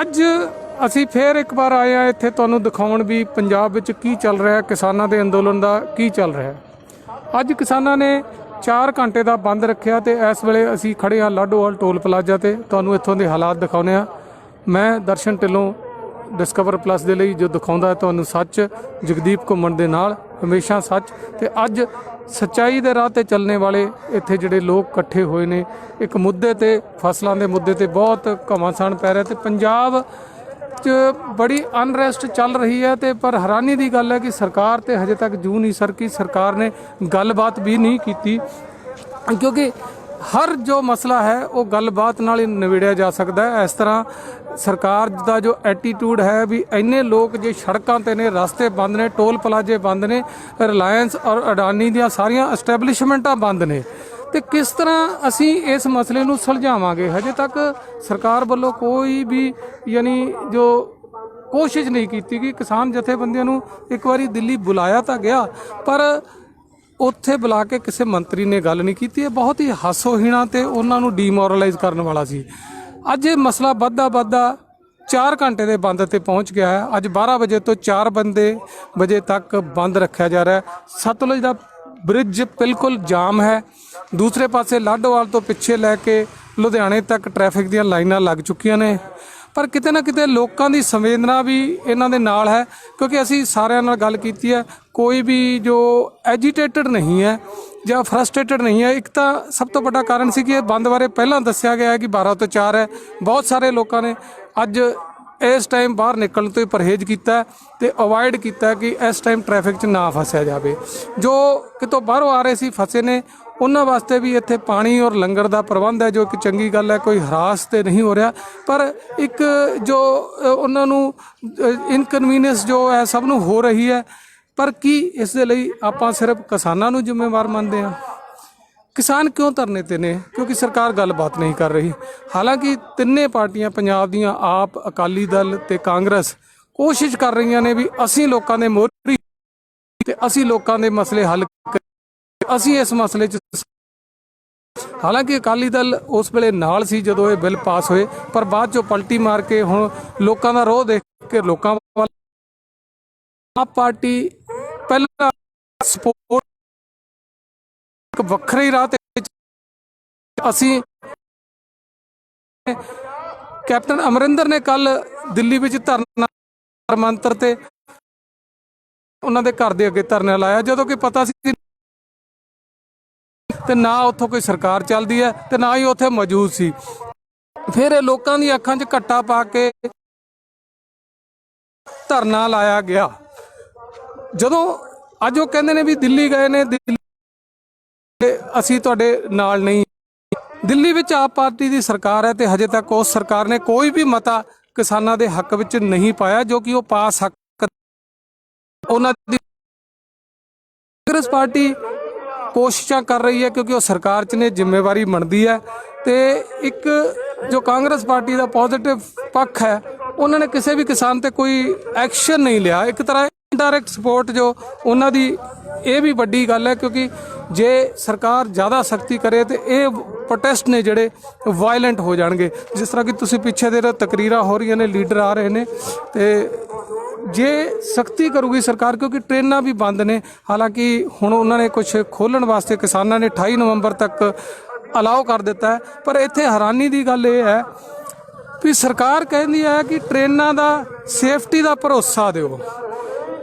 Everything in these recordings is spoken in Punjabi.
ਅੱਜ ਅਸੀਂ ਫੇਰ ਇੱਕ ਵਾਰ ਆਏ ਆ ਇੱਥੇ ਤੁਹਾਨੂੰ ਦਿਖਾਉਣ ਵੀ ਪੰਜਾਬ ਵਿੱਚ ਕੀ ਚੱਲ ਰਿਹਾ, ਕਿਸਾਨਾਂ ਦੇ ਅੰਦੋਲਨ ਦਾ ਕੀ ਚੱਲ ਰਿਹਾ ਅੱਜ ਕਿਸਾਨਾਂ ਨੇ 4 ਘੰਟੇ ਦਾ ਬੰਦ ਰੱਖਿਆ ਤੇ ਇਸ ਵੇਲੇ ਅਸੀਂ ਖੜੇ ਹਾਂ ਲਾਡੋਵਾਲ ਟੋਲ ਪਲਾਜ਼ਾ ਤੇ। ਤੁਹਾਨੂੰ ਇੱਥੋਂ ਦੇ ਹਾਲਾਤ ਦਿਖਾਉਂਦੇ ਆ ਮੈਂ ਦਰਸ਼ਨ ਢਿੱਲੋਂ, ਡਿਸਕਵਰ ਪਲੱਸ ਦੇ ਲਈ ਜੋ ਦਿਖਾਉਂਦਾ ਤੁਹਾਨੂੰ ਸੱਚ ਜਗਦੀਪ ਘੁੰਮਣ ਦੇ ਨਾਲ। ਹਮੇਸ਼ਾ ਸੱਚ ਤੇ ਅੱਜ ਸੱਚਾਈ ਦੇ ਰਾਹ ਤੇ ਚੱਲਣੇ ਵਾਲੇ ਇੱਥੇ ਜਿਹੜੇ ਲੋਕ ਇਕੱਠੇ ਹੋਏ ਨੇ, ਇੱਕ ਮੁੱਦੇ ਤੇ, ਫਸਲਾਂ ਦੇ ਮੁੱਦੇ ਤੇ ਬਹੁਤ ਘਮਾਸਾਨ ਪੈ ਰਿਹਾ ਤੇ ਪੰਜਾਬ 'ਚ ਬੜੀ ਅਨਰੈਸਟ ਚੱਲ ਰਹੀ ਹੈ ਤੇ ਪਰ ਹੈਰਾਨੀ ਦੀ ਗੱਲ ਹੈ ਕਿ ਸਰਕਾਰ ਤੇ ਹਜੇ ਤੱਕ ਜੂ ਨਹੀਂ ਸਰਕੀ, ਸਰਕਾਰ ਨੇ ਗੱਲਬਾਤ ਵੀ ਨਹੀਂ ਕੀਤੀ। ਕਿਉਂਕਿ ਹਰ ਜੋ ਮਸਲਾ ਹੈ, ਉਹ ਗੱਲਬਾਤ ਨਾਲ ਹੀ ਨਿਬੇੜਿਆ ਜਾ ਸਕਦਾ ਹੈ। ਇਸ ਤਰ੍ਹਾਂ ਸਰਕਾਰ ਦਾ ਜੋ ਐਟੀਟਿਊਡ ਹੈ ਵੀ ਇੰਨੇ ਲੋਕ ਜੇ ਸੜਕਾਂ ਤੇ ਨੇ, ਰਸਤੇ ਬੰਦ ਨੇ, ਟੋਲ ਪਲਾਜ਼ੇ ਬੰਦ ਨੇ, ਰਿਲਾਇੰਸ ਔਰ ਅਡਾਨੀ ਦੀਆਂ ਸਾਰੀਆਂ ਐਸਟੈਬਲਿਸ਼ਮੈਂਟਾਂ ਬੰਦ ਨੇ, ਤੇ ਕਿਸ ਤਰ੍ਹਾਂ ਅਸੀਂ ਇਸ ਮਸਲੇ ਨੂੰ ਸੁਲਝਾਵਾਂਗੇ? ਹਜੇ ਤੱਕ ਸਰਕਾਰ ਵੱਲੋਂ ਕੋਈ ਵੀ ਯਾਨੀ ਜੋ ਕੋਸ਼ਿਸ਼ ਨਹੀਂ ਕੀਤੀ ਕਿ ਕਿਸਾਨ ਜਥੇਬੰਦੀਆਂ ਨੂੰ ਇੱਕ ਵਾਰੀ ਦਿੱਲੀ ਬੁਲਾਇਆ ਤਾਂ ਗਿਆ, ਪਰ ਉੱਥੇ ਬੁਲਾ ਕੇ ਕਿਸੇ ਮੰਤਰੀ ਨੇ ਗੱਲ ਨਹੀਂ ਕੀਤੀ, ਇਹ ਬਹੁਤ ਹੀ ਹਾਸੋਹੀਣਾ ਤੇ ਉਹਨਾਂ ਨੂੰ ਡੀਮੋਰਲਾਈਜ਼ ਕਰਨ ਵਾਲਾ ਸੀ। ਅੱਜ ਇਹ ਮਸਲਾ ਵੱਧਦਾ ਵੱਧਦਾ 4 ਘੰਟੇ ਦੇ ਬੰਦ ਤੇ ਪਹੁੰਚ ਗਿਆ ਹੈ। ਅੱਜ 12 ਵਜੇ ਤੋਂ 4 ਬੰਦੇ ਵਜੇ ਤੱਕ ਬੰਦ ਰੱਖਿਆ ਜਾ ਰਿਹਾ ਹੈ। ਸਤਲੁਜ ਦਾ ਬ੍ਰਿਜ ਬਿਲਕੁਲ ਜਾਮ ਹੈ। ਦੂਸਰੇ ਪਾਸੇ ਲਾਡੋਵਾਲ ਤੋਂ ਪਿੱਛੇ ਲੈ ਕੇ ਲੁਧਿਆਣੇ ਤੱਕ ਟ੍ਰੈਫਿਕ ਦੀਆਂ ਲਾਈਨਾਂ ਲੱਗ ਚੁੱਕੀਆਂ ਨੇ। ਪਰ ਕਿਤੇ ਨਾ ਕਿਤੇ ਲੋਕਾਂ ਦੀ ਸੰਵੇਦਨਾ ਵੀ ਇਹਨਾਂ ਦੇ ਨਾਲ ਹੈ, ਕਿਉਂਕਿ ਅਸੀਂ ਸਾਰਿਆਂ ਨਾਲ ਗੱਲ ਕੀਤੀ ਹੈ, ਕੋਈ ਵੀ ਜੋ ਐਜੀਟੇਟਡ ਨਹੀਂ ਹੈ ਜਾਂ ਫਰਸਟ੍ਰੇਟਡ ਨਹੀਂ ਹੈ, ਇੱਕ ਤਾਂ ਸਭ ਤੋਂ ਵੱਡਾ ਕਾਰਨ ਸੀ ਕਿ ਇਹ ਬੰਦ ਬਾਰੇ ਪਹਿਲਾਂ ਦੱਸਿਆ ਗਿਆ ਹੈ ਕਿ 12 ਤੋਂ 4 ਹੈ, ਬਹੁਤ ਸਾਰੇ ਲੋਕਾਂ ਨੇ ਅੱਜ ਇਸ ਟਾਈਮ ਬਾਹਰ ਨਿਕਲਣ ਤੋਂ ਹੀ ਪਰਹੇਜ਼ ਕੀਤਾ ਹੈ ਤੇ ਅਵੋਇਡ ਕੀਤਾ ਕਿ ਇਸ ਟਾਈਮ ਟ੍ਰੈਫਿਕ 'ਚ ਨਾ ਫਸਿਆ ਜਾਵੇ। ਜੋ ਕਿਤੋਂ ਬਾਹਰੋਂ ਆ ਰਹੇ ਸੀ, ਫਸੇ ਨੇ ਉਹਨਾਂ ਵਾਸਤੇ ਵੀ ਇੱਥੇ ਪਾਣੀ ਔਰ ਲੰਗਰ ਦਾ ਪ੍ਰਬੰਧ ਹੈ, ਜੋ ਇੱਕ ਚੰਗੀ ਗੱਲ ਹੈ, ਕੋਈ ਹਰਾਸ ਤੇ ਨਹੀਂ ਹੋ ਰਿਹਾ। ਪਰ ਇੱਕ ਜੋ ਉਹਨਾਂ ਨੂੰ ਇਨਕਨਵੀਨੀਅੰਸ ਜੋ ਹੈ, ਸਭ ਨੂੰ ਹੋ ਰਹੀ ਹੈ। ਪਰ ਕੀ ਇਸ ਦੇ ਲਈ ਆਪਾਂ ਸਿਰਫ ਕਿਸਾਨਾਂ ਨੂੰ ਜ਼ਿੰਮੇਵਾਰ ਮੰਨਦੇ ਹਾਂ? ਕਿਸਾਨ ਕਿਉਂ ਧਰਨੇ ਤੇ ਨੇ? ਕਿਉਂਕਿ ਸਰਕਾਰ ਗੱਲਬਾਤ ਨਹੀਂ ਕਰ ਰਹੀ। ਹਾਲਾਂਕਿ ਤਿੰਨੇ ਪਾਰਟੀਆਂ ਪੰਜਾਬ ਦੀਆਂ, ਆਪ, ਅਕਾਲੀ ਦਲ ਤੇ ਕਾਂਗਰਸ, ਕੋਸ਼ਿਸ਼ ਕਰ ਰਹੀਆਂ ਨੇ ਵੀ ਅਸੀਂ ਲੋਕਾਂ ਦੇ ਮੋਹਰੀ ਤੇ ਅਸੀਂ ਲੋਕਾਂ ਦੇ ਮਸਲੇ ਹੱਲ ਅਸੀਂ ਇਸ ਮਸਲੇ 'ਚ ਹਾਲਾਂਕਿ ਅਕਾਲੀ ਦਲ ਉਸ ਵੇਲੇ ਨਾਲ ਸੀ ਜਦੋਂ ਇਹ ਬਿੱਲ ਪਾਸ ਹੋਏ, ਪਰ ਬਾਅਦ 'ਚੋਂ ਪਲਟੀ ਮਾਰ ਕੇ ਹੁਣ ਲੋਕਾਂ ਦਾ ਰੋਹ ਦੇਖ ਕੇ ਲੋਕਾਂ ਵੱਲ ਆਪ ਪਾਰਟੀ ਪਹਿਲਾਂ ਸਪੋਰਟ ਇੱਕ ਵੱਖਰੇ ਰਾਹ ਤੇ ਅਸੀਂ ਕੈਪਟਨ ਅਮਰਿੰਦਰ ਨੇ ਕੱਲ ਦਿੱਲੀ ਵਿੱਚ ਧਰਨਾ ਮੰਤਰ ਤੇ ਉਹਨਾਂ ਦੇ ਘਰ ਦੇ ਅੱਗੇ ਧਰਨਾ ਲਾਇਆ, ਜਦੋਂ ਕਿ ਪਤਾ ਸੀ ਤੇ ਨਾ ਉੱਥੋਂ ਕੋਈ ਸਰਕਾਰ ਚੱਲਦੀ ਹੈ ਤੇ ਨਾ ਹੀ ਉੱਥੇ ਮੌਜੂਦ ਸੀ। ਫਿਰ ਇਹ ਲੋਕਾਂ ਦੀ ਅੱਖਾਂ 'ਚ ਘੱਟਾ ਪਾ ਕੇ ਧਰਨਾ ਲਾਇਆ ਗਿਆ। ਜਦੋਂ ਅੱਜ ਉਹ ਕਹਿੰਦੇ ਨੇ ਵੀ ਦਿੱਲੀ ਗਏ ਨੇ ਅਸੀਂ ਤੁਹਾਡੇ ਨਾਲ ਨਹੀਂ। ਦਿੱਲੀ ਵਿੱਚ ਆਪ ਪਾਰਟੀ ਦੀ ਸਰਕਾਰ ਹੈ ਤੇ ਹਜੇ ਤੱਕ ਉਸ ਸਰਕਾਰ ਨੇ ਕੋਈ ਵੀ ਮਤਾ ਕਿਸਾਨਾਂ ਦੇ ਹੱਕ ਵਿੱਚ ਨਹੀਂ ਪਾਇਆ, ਜੋ ਕਿ ਉਹ ਪਾ ਸਕ ਉਹਨਾਂ ਦੀ ਕਾਂਗਰਸ ਪਾਰਟੀ ਕੋਸ਼ਿਸ਼ਾਂ ਕਰ ਰਹੀ ਹੈ ਕਿਉਂਕਿ ਉਹ ਸਰਕਾਰ 'ਚ ਨੇ, ਜ਼ਿੰਮੇਵਾਰੀ ਮੰਨਦੀ ਹੈ ਤੇ ਇੱਕ ਜੋ ਕਾਂਗਰਸ ਪਾਰਟੀ ਦਾ ਪੋਜ਼ਿਟਿਵ ਪੱਖ ਹੈ, ਉਹਨਾਂ ਨੇ ਕਿਸੇ ਵੀ ਕਿਸਾਨ ਤੇ ਕੋਈ ਐਕਸ਼ਨ ਨਹੀਂ ਲਿਆ। ਇੱਕ ਤਰ੍ਹਾਂ ਇਨਡਾਇਰੈਕਟ ਸਪੋਰਟ ਜੋ ਉਹਨਾਂ ਦੀ, ਇਹ ਵੀ ਵੱਡੀ ਗੱਲ ਹੈ ਕਿਉਂਕਿ ਜੇ ਸਰਕਾਰ ਜ਼ਿਆਦਾ ਸਖਤੀ ਕਰੇ ਤੇ ਇਹ ਪ੍ਰੋਟੈਸਟ ਨੇ ਜਿਹੜੇ ਵਾਇਲੈਂਟ ਹੋ ਜਾਣਗੇ। ਜਿਸ ਤਰ੍ਹਾਂ ਕਿ ਤੁਸੀਂ ਪਿੱਛੇ ਦੇ ਤਕਰੀਰਾਂ ਹੋ ਰਹੀਆਂ ਨੇ, ਲੀਡਰ ਆ ਰਹੇ ਨੇ ਤੇ ਜੇ ਸਖਤੀ ਕਰੂਗੀ ਸਰਕਾਰ, ਕਿਉਂਕਿ ਟ੍ਰੇਨਾਂ ਵੀ ਬੰਦ ਨੇ, ਹਾਲਾਂਕਿ ਹੁਣ ਉਹਨਾਂ ਨੇ ਕੁਝ ਖੋਲਣ ਵਾਸਤੇ ਕਿਸਾਨਾਂ ਨੇ 28 ਨਵੰਬਰ ਤੱਕ ਅਲਾਉ ਕਰ ਦਿੱਤਾ ਹੈ। ਪਰ ਇੱਥੇ ਹੈਰਾਨੀ ਦੀ ਗੱਲ ਇਹ ਹੈ ਵੀ ਸਰਕਾਰ ਕਹਿੰਦੀ ਹੈ ਕਿ ਟ੍ਰੇਨਾਂ ਦਾ ਸੇਫਟੀ ਦਾ ਭਰੋਸਾ ਦਿਓ।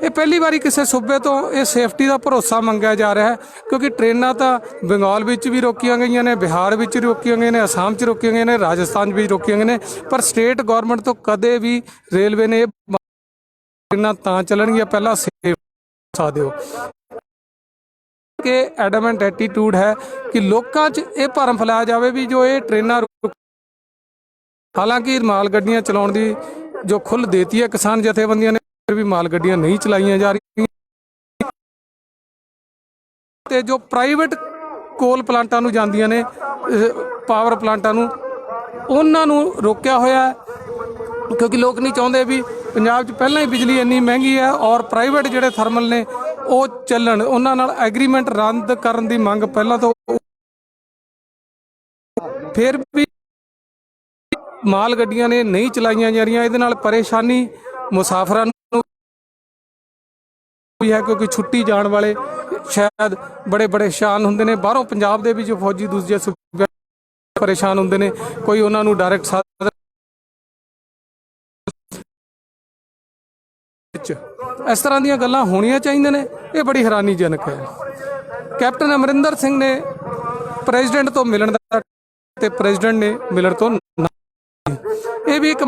ਇਹ ਪਹਿਲੀ ਵਾਰੀ ਕਿਸੇ ਸੂਬੇ ਤੋਂ ਇਹ ਸੇਫਟੀ ਦਾ ਭਰੋਸਾ ਮੰਗਿਆ ਜਾ ਰਿਹਾ ਹੈ, ਕਿਉਂਕਿ ਟ੍ਰੇਨਾਂ ਤਾਂ ਬੰਗਾਲ ਵਿੱਚ ਵੀ ਰੋਕੀਆਂ ਗਈਆਂ ਨੇ, ਬਿਹਾਰ ਵਿੱਚ ਰੋਕੀਆਂ ਗਈਆਂ ਨੇ, ਅਸਾਮ 'ਚ ਰੋਕੀਆਂ ਗਈਆਂ ਨੇ, ਰਾਜਸਥਾਨ ਵਿੱਚ ਰੋਕੀਆਂ ਗਈਆਂ ਨੇ, ਪਰ ਸਟੇਟ ਗਵਰਨਮੈਂਟ ਤੋਂ ਕਦੇ ਵੀ ਰੇਲਵੇ ਨੇ ਇਹ ਟ੍ਰੇਨਾਂ ਤਾਂ ਚੱਲਣਗੀਆਂ, ਪਹਿਲਾਂ ਸੇਫ ਸਾ ਦਿਓ। ਕਿ ਐਡਮੈਂਟ ਐਟੀਟਿਊਡ ਹੈ ਕਿ ਲੋਕਾਂ 'ਚ ਇਹ ਭਰਮ ਫੈਲਾਇਆ ਜਾਵੇ ਵੀ ਜੋ ਇਹ ਟ੍ਰੇਨਾਂ ਹਾਲਾਂਕਿ ਮਾਲ ਗੱਡੀਆਂ ਚਲਾਉਣ ਦੀ ਜੋ ਖੁੱਲ੍ਹ ਦੇਤੀ ਹੈ, ਕਿਸਾਨ ਜਥੇਬੰਦੀਆਂ ਨੇ ਫਿਰ ਵੀ ਮਾਲ ਗੱਡੀਆਂ ਨਹੀਂ ਚਲਾਈਆਂ ਜਾ ਰਹੀਆਂ। ਤੇ ਜੋ ਪ੍ਰਾਈਵੇਟ ਕੋਲ ਪਲਾਂਟਾਂ ਨੂੰ ਜਾਂਦੀਆਂ ਨੇ ਪਾਵਰ ਪਲਾਂਟਾਂ ਨੂੰ, ਉਹਨਾਂ ਨੂੰ ਰੋਕਿਆ ਹੋਇਆ ਕਿਉਂਕਿ ਲੋਕ ਨਹੀਂ ਚਾਹੁੰਦੇ ਵੀ ਪੰਜਾਬ 'ਚ ਪਹਿਲਾਂ ਹੀ ਬਿਜਲੀ ਇੰਨੀ ਮਹਿੰਗੀ ਹੈ ਔਰ ਪ੍ਰਾਈਵੇਟ ਜਿਹੜੇ ਥਰਮਲ ਨੇ, ਉਹ ਚੱਲਣ। ਉਹਨਾਂ ਨਾਲ ਐਗਰੀਮੈਂਟ ਰੱਦ ਕਰਨ ਦੀ ਮੰਗ ਪਹਿਲਾਂ ਤੋਂ ਫਿਰ ਵੀ ਮਾਲ ਗੱਡੀਆਂ ਨੇ ਨਹੀਂ ਚਲਾਈਆਂ ਜਾ ਰਹੀਆਂ। ਇਹਦੇ ਨਾਲ ਪਰੇਸ਼ਾਨੀ ਮੁਸਾਫਰਾਂ ਨੂੰ ਵੀ ਹੈ ਕਿਉਂਕਿ ਛੁੱਟੀ ਜਾਣ ਵਾਲੇ ਸ਼ਾਇਦ ਬੜੇ ਬੜੇ ਸ਼ਾਨ ਹੁੰਦੇ ਨੇ। ਬਾਹਰੋਂ ਪੰਜਾਬ ਦੇ ਵਿੱਚ ਫੌਜੀ ਦੂਜੇ ਸੂਬਿਆਂ ਪਰੇਸ਼ਾਨ ਹੁੰਦੇ ਨੇ, ਕੋਈ ਉਹਨਾਂ ਨੂੰ ਡਾਇਰੈਕਟ ਵਿੱਚ। ਇਸ ਤਰ੍ਹਾਂ ਦੀਆਂ ਗੱਲਾਂ ਹੋਣੀਆਂ ਚਾਹੀਦੀਆਂ ਨੇ। ਇਹ ਬੜੀ ਹੈਰਾਨੀਜਨਕ ਹੈ। ਕੈਪਟਨ ਅਮਰਿੰਦਰ ਸਿੰਘ ਨੇ ਪ੍ਰੈਜ਼ੀਡੈਂਟ ਤੋਂ ਮਿਲਣ ਦਾ ਤੇ ਪ੍ਰੈਜ਼ੀਡੈਂਟ ਨੇ ਮਿਲਣ ਤੋਂ ਇਹ ਵੀ ਇੱਕ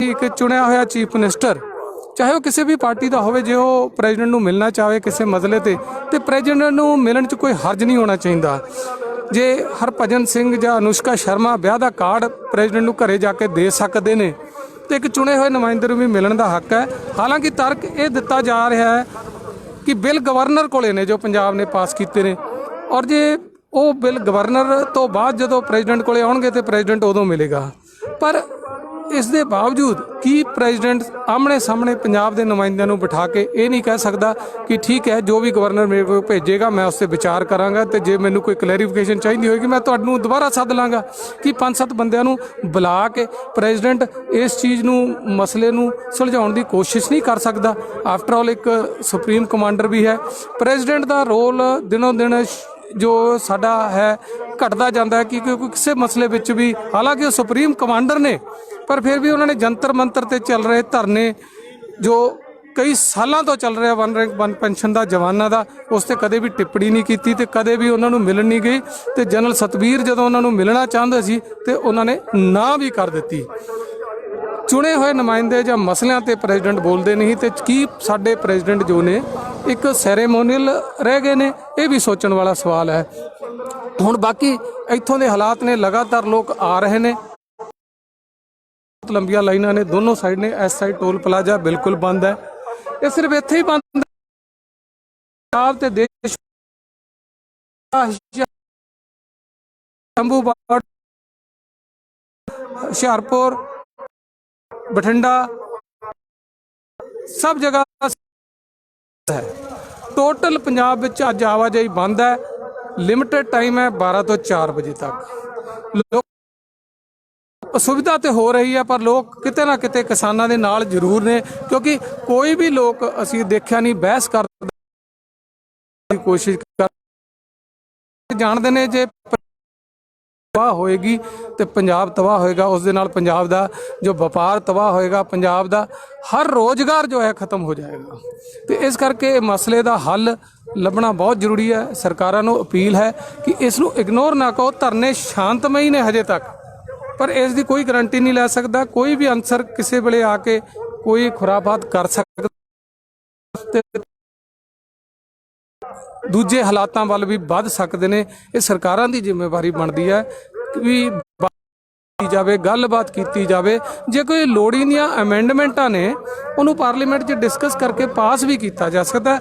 ਇੱਕ ਚੁਣਿਆ ਹੋਇਆ ਚੀਫ ਮਿਨਿਸਟਰ। ਚਾਹੇ ਉਹ ਕਿਸੇ ਵੀ ਪਾਰਟੀ ਦਾ ਹੋਵੇ, ਜੇ ਉਹ ਪ੍ਰੈਜ਼ੀਡੈਂਟ ਨੂੰ ਮਿਲਣਾ ਚਾਹੇ ਕਿਸੇ ਮਸਲੇ ਤੇ ਤੇ ਪ੍ਰੈਜ਼ੀਡੈਂਟ ਨੂੰ ਮਿਲਣ 'ਚ ਕੋਈ ਹਰਜ ਨਹੀਂ ਹੋਣਾ ਚਾਹੀਦਾ। ਜੇ ਹਰਭਜਨ ਸਿੰਘ ਜਾਂ ਅਨੁਸ਼ਕਾ ਸ਼ਰਮਾ ਵਿਆਹ ਦਾ ਕਾਰਡ ਪ੍ਰੈਜ਼ੀਡੈਂਟ ਨੂੰ ਘਰੇ ਜਾ ਕੇ ਦੇ ਸਕਦੇ ਨੇ ਤੇ ਇੱਕ ਚੁਣੇ ਹੋਏ ਨੁਮਾਇੰਦੇ ਨੂੰ ਵੀ ਮਿਲਣ ਦਾ ਹੱਕ ਹੈ। ਹਾਲਾਂਕਿ ਤਰਕ ਇਹ ਦਿੱਤਾ ਜਾ ਰਿਹਾ ਹੈ ਕਿ ਬਿੱਲ ਗਵਰਨਰ ਕੋਲੇ ਨੇ ਜੋ ਪੰਜਾਬ ਨੇ ਪਾਸ ਕੀਤੇ ਨੇ। ਔਰ ਜੇ ਉਹ ਬਿੱਲ ਗਵਰਨਰ ਤੋਂ ਬਾਅਦ ਜਦੋਂ ਪ੍ਰੈਜ਼ੀਡੈਂਟ ਕੋਲੇ ਆਉਣਗੇ ਤੇ ਪ੍ਰੈਜ਼ੀਡੈਂਟ ਉਦੋਂ ਮਿਲੇਗਾ। ਪਰ ਇਸ ਦੇ ਬਾਵਜੂਦ ਕੀ ਪ੍ਰੈਜ਼ੀਡੈਂਟ ਆਮਣੇ ਸਾਹਮਣੇ ਪੰਜਾਬ ਦੇ ਨੁਮਾਇੰਦਿਆਂ ਨੂੰ ਬਿਠਾ ਕੇ ਇਹ ਨਹੀਂ ਕਹਿ ਸਕਦਾ ਕਿ ਠੀਕ ਹੈ, ਜੋ ਵੀ ਗਵਰਨਰ ਮੇਰੇ ਕੋਲ ਭੇਜੇਗਾ, ਮੈਂ ਉਸ ਤੇ ਵਿਚਾਰ ਕਰਾਂਗਾ ਤੇ ਜੇ ਮੈਨੂੰ ਕੋਈ ਕਲੈਰੀਫਿਕੇਸ਼ਨ ਚਾਹੀਦੀ ਹੋਏਗੀ, ਮੈਂ ਤੁਹਾਨੂੰ ਦੁਬਾਰਾ ਸੱਦ ਲਾਂਗਾ ਕਿ ਪੰਜ ਸੱਤ ਬੰਦਿਆਂ ਨੂੰ ਬੁਲਾ ਕੇ ਪ੍ਰੈਜ਼ੀਡੈਂਟ ਇਸ ਚੀਜ਼ ਨੂੰ, ਮਸਲੇ ਨੂੰ ਸੁਲਝਾਉਣ ਦੀ ਕੋਸ਼ਿਸ਼ ਨਹੀਂ ਕਰ ਸਕਦਾ। ਆਫਟਰ ਆਲ ਇੱਕ ਸੁਪਰੀਮ ਕਮਾਂਡਰ ਵੀ ਹੈ। ਪ੍ਰੈਜ਼ੀਡੈਂਟ ਦਾ ਰੋਲ ਦਿਨੋਂ ਦਿਨ ਜੋ ਸਾਡਾ ਹੈ, ਘਟਦਾ ਜਾਂਦਾ ਹੈ ਕਿ ਕਿਉਂਕਿ ਕਿਸੇ ਮਸਲੇ ਵਿੱਚ ਵੀ ਹਾਲਾਂਕਿ ਉਹ ਸੁਪਰੀਮ ਕਮਾਂਡਰ ਨੇ ਪਰ ਫਿਰ ਵੀ ਉਹਨਾਂ ਨੇ ਜੰਤਰ ਮੰਤਰ ਤੇ ਚੱਲ ਰਹੇ ਧਰਨੇ ਜੋ ਕਈ ਸਾਲਾਂ ਤੋਂ ਚੱਲ ਰਿਹਾ ਵਨ ਰੈਂਕ ਵਨ ਪੈਨਸ਼ਨ ਦਾ ਜਵਾਨਾਂ ਦਾ, ਉਸ ਤੇ ਕਦੇ ਵੀ ਟਿੱਪਣੀ ਨਹੀਂ ਕੀਤੀ ਤੇ ਕਦੇ ਵੀ ਉਹਨਾਂ ਨੂੰ ਮਿਲਣ ਨਹੀਂ ਗਈ ਤੇ ਜਨਰਲ ਸਤਵੀਰ ਜਦੋਂ ਉਹਨਾਂ ਨੂੰ ਮਿਲਣਾ ਚਾਹੁੰਦੇ ਸੀ ਤੇ ਉਹਨਾਂ ਨੇ ਨਾ ਵੀ ਕਰ ਦਿੱਤੀ। ਚੁਣੇ ਹੋਏ ਨੁਮਾਇੰਦੇ ਜਾਂ ਮਸਲਿਆਂ ਤੇ ਪ੍ਰੈਜ਼ੀਡੈਂਟ ਬੋਲਦੇ ਨਹੀਂ ਤੇ ਕੀ ਸਾਡੇ ਪ੍ਰੈਜ਼ੀਡੈਂਟ ਜੋ ਨੇ, ਇੱਕ ਸੈਰੇਮੋਨੀਅਲ ਰਹਿ ਗਏ ਨੇ, ਇਹ ਵੀ ਸੋਚਣ ਵਾਲਾ ਸਵਾਲ ਹੈ। ਹੁਣ ਬਾਕੀ ਇੱਥੋਂ ਦੇ ਹਾਲਾਤ ਨੇ, ਲਗਾਤਾਰ ਲੋਕ ਆ ਰਹੇ ਨੇ। ਬਹੁਤ ਲੰਬੀਆਂ ਲਾਈਨਾਂ ਨੇ, ਦੋਨੋਂ ਸਾਈਡ ਨੇ, ਇਸ ਸਾਈਡ ਟੋਲ ਪਲਾਜ਼ਾ ਬਿਲਕੁਲ ਬੰਦ ਹੈ। ਇਹ ਸਿਰਫ ਇੱਥੇ ਹੀ ਬੰਦ ਪੰਜਾਬ ਤੇ ਦੇਸ਼ ਸ਼ੰਭੂ ਬਾੜ ਹੁਸ਼ਿਆਰਪੁਰ, ਬਠਿੰਡਾ, ਸਭ ਜਗ੍ਹਾ ਹੈ। ਟੋਟਲ ਪੰਜਾਬ ਵਿੱਚ ਅੱਜ ਆਵਾਜਾਈ ਬੰਦ ਹੈ। ਲਿਮਟਿਡ ਟਾਈਮ ਹੈ 12 ਤੋਂ 4 ਵਜੇ ਤੱਕ। ਅਸੁਵਿਧਾ ਤੇ ਹੋ ਰਹੀ ਹੈ ਪਰ ਲੋਕ ਕਿਤੇ ਨਾ ਕਿਤੇ ਕਿਸਾਨਾਂ ਦੇ ਨਾਲ ਜ਼ਰੂਰ ਨੇ, ਕਿਉਂਕਿ ਕੋਈ ਵੀ ਲੋਕ ਅਸੀਂ ਦੇਖਿਆ ਨਹੀਂ, ਬਹਿਸ ਕਰਨ ਦੀ ਕੋਸ਼ਿਸ਼ ਕਰ ਜਾਣਦੇ ਨੇ ਜੇ ਤਬਾਹ ਹੋਏਗੀ ਤੇ ਪੰਜਾਬ ਤਬਾਹ ਹੋਏਗਾ, ਉਸ ਦੇ ਨਾਲ ਪੰਜਾਬ ਦਾ ਜੋ ਵਪਾਰ ਤਬਾਹ ਹੋਏਗਾ, ਪੰਜਾਬ ਦਾ ਹਰ ਰੋਜ਼ਗਾਰ ਜੋ ਹੈ ਖਤਮ ਹੋ ਜਾਏਗਾ। ਤੇ ਇਸ ਕਰਕੇ ਇਹ ਮਸਲੇ ਦਾ ਹੱਲ ਲੱਭਣਾ ਬਹੁਤ ਜ਼ਰੂਰੀ ਹੈ। ਸਰਕਾਰਾਂ ਨੂੰ ਅਪੀਲ ਹੈ ਕਿ ਇਸ ਨੂੰ ਇਗਨੋਰ ਨਾ ਕਰੋ, ਧਰਨੇ ਸ਼ਾਂਤਮਈ ਨੇ ਹਜੇ ਤੱਕ। ਪਰ ਇਸ ਦੀ ਕੋਈ ਗਾਰੰਟੀ ਨਹੀਂ ਲੈ ਸਕਦਾ, ਕੋਈ ਵੀ ਅਨਸਰ ਕਿਸੇ ਵੇਲੇ ਆ ਕੇ ਕੋਈ ਖੁਰਾਫਾਤ ਕਰ ਸਕਦਾ। ਦੂਜੇ ਹਾਲਾਤਾਂ ਵੱਲ ਵੀ ਵੱਧ ਸਕਦੇ ਨੇ, ਇਹ ਸਰਕਾਰਾਂ ਦੀ ਜ਼ਿੰਮੇਵਾਰੀ ਬਣਦੀ ਹੈ ਵੀ ਕੀਤੀ ਜਾਵੇ, ਗੱਲਬਾਤ ਕੀਤੀ ਜਾਵੇ। ਜੇ ਕੋਈ ਲੋੜੀਂਦੀਆਂ ਅਮੈਂਡਮੈਂਟਾਂ ਨੇ, ਉਹਨੂੰ ਪਾਰਲੀਮੈਂਟ 'ਚ ਡਿਸਕਸ ਕਰਕੇ ਪਾਸ ਵੀ ਕੀਤਾ ਜਾ ਸਕਦਾ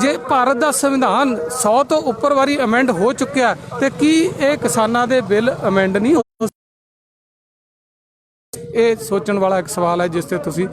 ਜੇ ਭਾਰਤ ਦਾ ਸੰਵਿਧਾਨ 100 ਤੋਂ ਉੱਪਰ ਵਾਰੀ ਅਮੈਂਡ ਹੋ ਚੁੱਕਿਆ ਤੇ ਕੀ ਇਹ ਕਿਸਾਨਾਂ ਦੇ ਬਿੱਲ ਅਮੈਂਡ ਨਹੀਂ ਹੋ ਇਹ ਸੋਚਣ ਵਾਲਾ ਇੱਕ ਸਵਾਲ ਹੈ ਜਿਸ ਤੇ ਤੁਸੀਂ